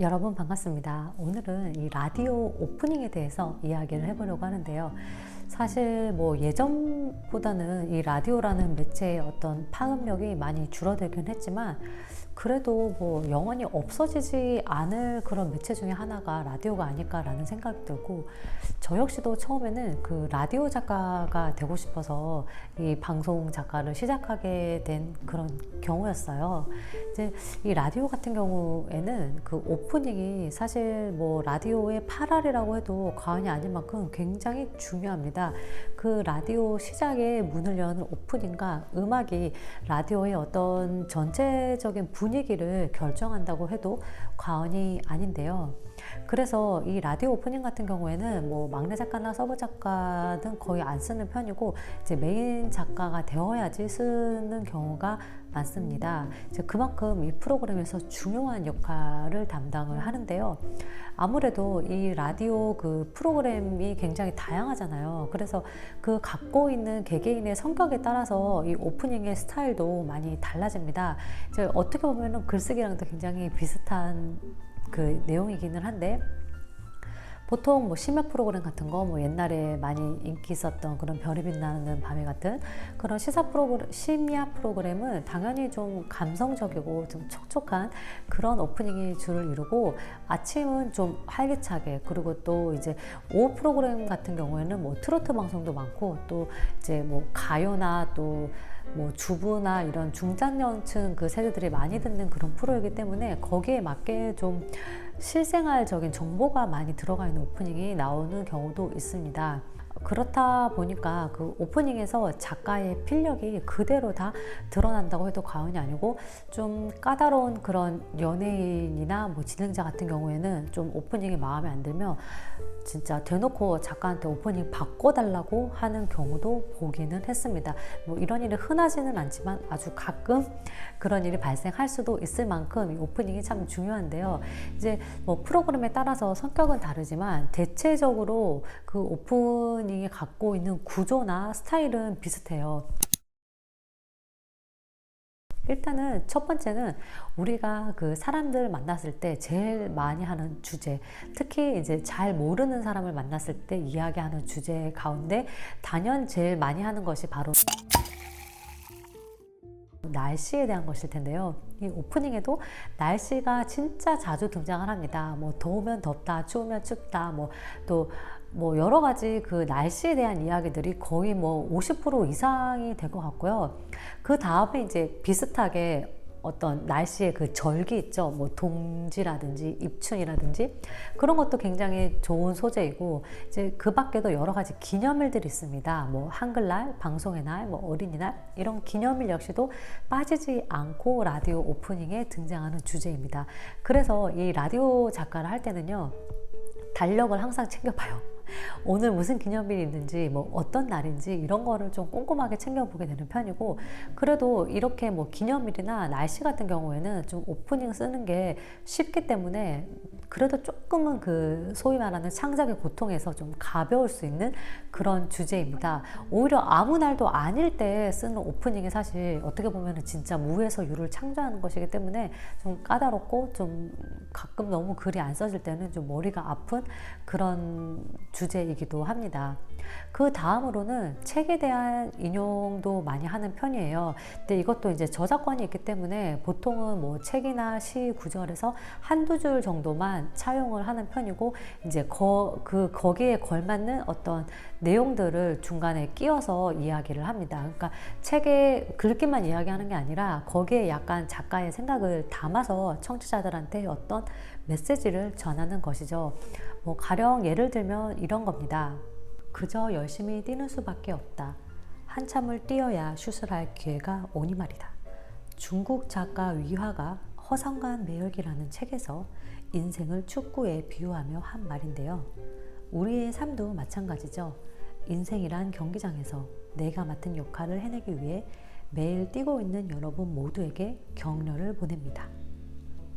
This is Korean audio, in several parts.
여러분 반갑습니다. 오늘은 이 라디오 오프닝에 대해서 이야기를 해보려고 하는데요. 사실 뭐 예전보다는 이 라디오라는 매체의 어떤 파급력이 많이 줄어들긴 했지만 그래도 뭐 영원히 없어지지 않을 그런 매체 중에 하나가 라디오가 아닐까라는 생각이 들고 저 역시도 처음에는 그 라디오 작가가 되고 싶어서 이 방송 작가를 시작하게 된 그런 경우였어요. 이제 이 라디오 같은 경우에는 그 오프닝이 사실 뭐 라디오의 8알이라고 해도 과언이 아닐 만큼 굉장히 중요합니다. 그 라디오 시작에 문을 여는 오프닝과 음악이 라디오의 어떤 전체적인 분 위기를 결정한다고 해도 과언이 아닌데요. 그래서 이 라디오 오프닝 같은 경우에는 뭐 막내 작가나 서브 작가는 거의 안 쓰는 편이고 이제 메인 작가가 되어야지 쓰는 경우가 많습니다. 그만큼 이 프로그램에서 중요한 역할을 담당을 하는데요. 아무래도 이 라디오 그 프로그램이 굉장히 다양하잖아요. 그래서 그 갖고 있는 개개인의 성격에 따라서 이 오프닝의 스타일도 많이 달라집니다. 어떻게 보면은 글쓰기랑도 굉장히 비슷한 그 내용이기는 한데 보통 뭐 심야 프로그램 같은 거 뭐 옛날에 많이 인기 있었던 그런 별이 빛나는 밤에 같은 그런 시사 프로그램 심야 프로그램은 당연히 좀 감성적이고 좀 촉촉한 그런 오프닝이 줄을 이루고 아침은 좀 활기차게 그리고 또 이제 오후 프로그램 같은 경우에는 뭐 트로트 방송도 많고 또 이제 뭐 가요나 또 뭐 주부나 이런 중장년층 그 세대들이 많이 듣는 그런 프로이기 때문에 거기에 맞게 좀 실생활적인 정보가 많이 들어가 있는 오프닝이 나오는 경우도 있습니다. 그렇다 보니까 그 오프닝에서 작가의 필력이 그대로 다 드러난다고 해도 과언이 아니고 좀 까다로운 그런 연예인이나 뭐 진행자 같은 경우에는 좀 오프닝이 마음에 안 들면 진짜 대놓고 작가한테 오프닝 바꿔달라고 하는 경우도 보기는 했습니다. 뭐 이런 일이 흔하지는 않지만 아주 가끔 그런 일이 발생할 수도 있을 만큼 이 오프닝이 참 중요한데요. 이제 뭐 프로그램에 따라서 성격은 다르지만 대체적으로 그 오 프닝이 갖고 있는 구조나 스타일은 비슷해요. 일단은 첫 번째는 우리가 그 사람들 만났을 때 제일 많이 하는 주제, 특히 이제 잘 모르는 사람을 만났을 때 이야기하는 주제 가운데 단연 제일 많이 하는 것이 바로 날씨에 대한 것일 텐데요. 이 오프닝에도 날씨가 진짜 자주 등장을 합니다. 뭐 더우면 덥다, 추우면 춥다, 뭐또 뭐 여러 가지 그 날씨에 대한 이야기들이 거의 뭐 50% 이상이 될 것 같고요. 그 다음에 이제 비슷하게 어떤 날씨의 그 절기 있죠. 뭐 동지라든지 입춘이라든지 그런 것도 굉장히 좋은 소재이고 이제 그 밖에도 여러 가지 기념일들이 있습니다. 뭐 한글날, 방송의 날, 뭐 어린이날 이런 기념일 역시도 빠지지 않고 라디오 오프닝에 등장하는 주제입니다. 그래서 이 라디오 작가를 할 때는요. 달력을 항상 챙겨봐요. 오늘 무슨 기념일이 있는지 뭐 어떤 날인지 이런 거를 좀 꼼꼼하게 챙겨보게 되는 편이고 그래도 이렇게 뭐 기념일이나 날씨 같은 경우에는 좀 오프닝 쓰는 게 쉽기 때문에 그래도 조금은 그 소위 말하는 창작의 고통에서 좀 가벼울 수 있는 그런 주제입니다. 오히려 아무 날도 아닐 때 쓰는 오프닝이 사실 어떻게 보면 진짜 무에서 유를 창조하는 것이기 때문에 좀 까다롭고 좀 가끔 너무 글이 안 써질 때는 좀 머리가 아픈 그런 주제이기도 합니다. 그 다음으로는 책에 대한 인용도 많이 하는 편이에요. 근데 이것도 이제 저작권이 있기 때문에 보통은 뭐 책이나 시 구절에서 한두 줄 정도만 차용을 하는 편이고 이제 거, 그 거기에 걸맞는 어떤 내용들을 중간에 끼워서 이야기를 합니다. 그러니까 책에 글귀만 이야기하는 게 아니라 거기에 약간 작가의 생각을 담아서 청취자들한테 어떤 메시지를 전하는 것이죠. 뭐 가령 예를 들면 이런 겁니다. 그저 열심히 뛰는 수밖에 없다. 한참을 뛰어야 슛을 할 기회가 오니 말이다. 중국 작가 위화가 허상관 매열기라는 책에서 인생을 축구에 비유하며 한 말인데요. 우리의 삶도 마찬가지죠. 인생이란 경기장에서 내가 맡은 역할을 해내기 위해 매일 뛰고 있는 여러분 모두에게 격려를 보냅니다.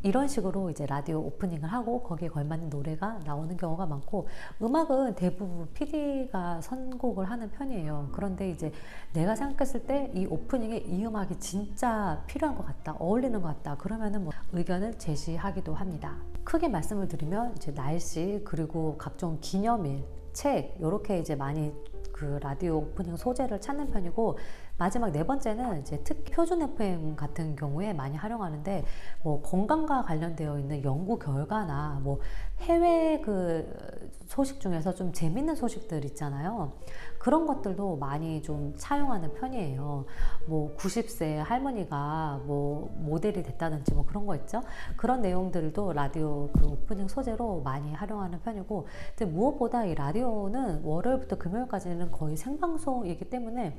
이런 식으로 이제 라디오 오프닝을 하고 거기에 걸맞는 노래가 나오는 경우가 많고 음악은 대부분 PD가 선곡을 하는 편이에요. 그런데 이제 내가 생각했을 때 이 오프닝에 이 음악이 진짜 필요한 것 같다, 어울리는 것 같다. 그러면은 뭐 의견을 제시하기도 합니다. 크게 말씀을 드리면 이제 날씨 그리고 각종 기념일, 책 이렇게 이제 많이 그 라디오 오프닝 소재를 찾는 편이고 마지막 네 번째는 이제 특히 표준 FM 같은 경우에 많이 활용하는데 뭐 건강과 관련되어 있는 연구 결과나 뭐 해외 그 소식 중에서 좀 재밌는 소식들 있잖아요. 그런 것들도 많이 좀 차용하는 편이에요. 뭐 90세 할머니가 뭐 모델이 됐다든지 뭐 그런 거 있죠. 그런 내용들도 라디오 그 오프닝 소재로 많이 활용하는 편이고 근데 무엇보다 이 라디오는 월요일부터 금요일까지는 거의 생방송이기 때문에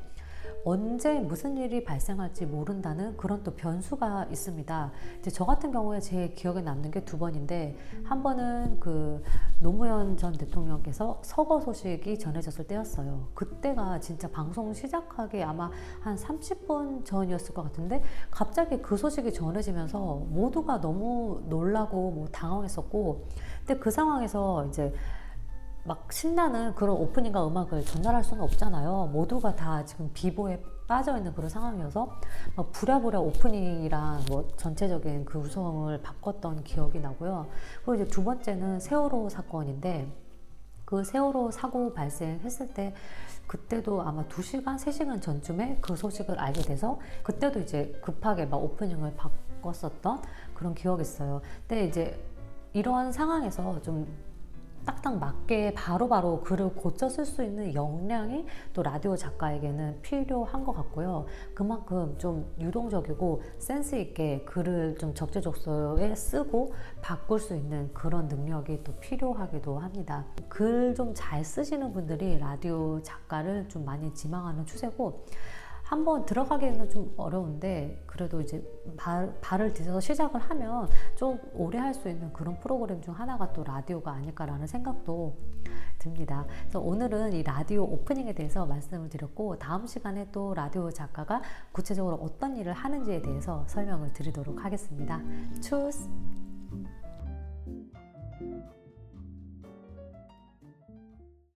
언제 무슨 일이 발생할지 모른다는 그런 또 변수가 있습니다. 이제 저 같은 경우에 제 기억에 남는 게 두 번인데 한 번은 그 노무현 전 대통령께서 서거 소식이 전해졌을 때였어요. 그때가 진짜 방송 시작하기 아마 한 30분 전이었을 것 같은데 갑자기 그 소식이 전해지면서 모두가 너무 놀라고 뭐 당황했었고 근데 그 상황에서 이제 막 신나는 그런 오프닝과 음악을 전달할 수는 없잖아요. 모두가 다 지금 비보에 빠져 있는 그런 상황이어서 막 부랴부랴 오프닝이랑 뭐 전체적인 그 구성을 바꿨던 기억이 나고요. 그리고 이제 두 번째는 세월호 사건인데 그 세월호 사고 발생했을 때 그때도 아마 2시간, 3시간 전쯤에 그 소식을 알게 돼서 그때도 이제 급하게 막 오프닝을 바꿨었던 그런 기억이 있어요. 근데 이제 이런 상황에서 좀 딱딱 맞게 바로 바로 글을 고쳐 쓸 수 있는 역량이 또 라디오 작가에게는 필요한 것 같고요. 그만큼 좀 유동적이고 센스 있게 글을 좀 적재적소에 쓰고 바꿀 수 있는 그런 능력이 또 필요하기도 합니다. 글 좀 잘 쓰시는 분들이 라디오 작가를 좀 많이 지망하는 추세고 한번 들어가기는 좀 어려운데 그래도 이제 발, 발을 디뎌서 시작을 하면 좀 오래 할 수 있는 그런 프로그램 중 하나가 또 라디오가 아닐까라는 생각도 듭니다. 그래서 오늘은 이 라디오 오프닝에 대해서 말씀을 드렸고 다음 시간에 또 라디오 작가가 구체적으로 어떤 일을 하는지에 대해서 설명을 드리도록 하겠습니다. 추스!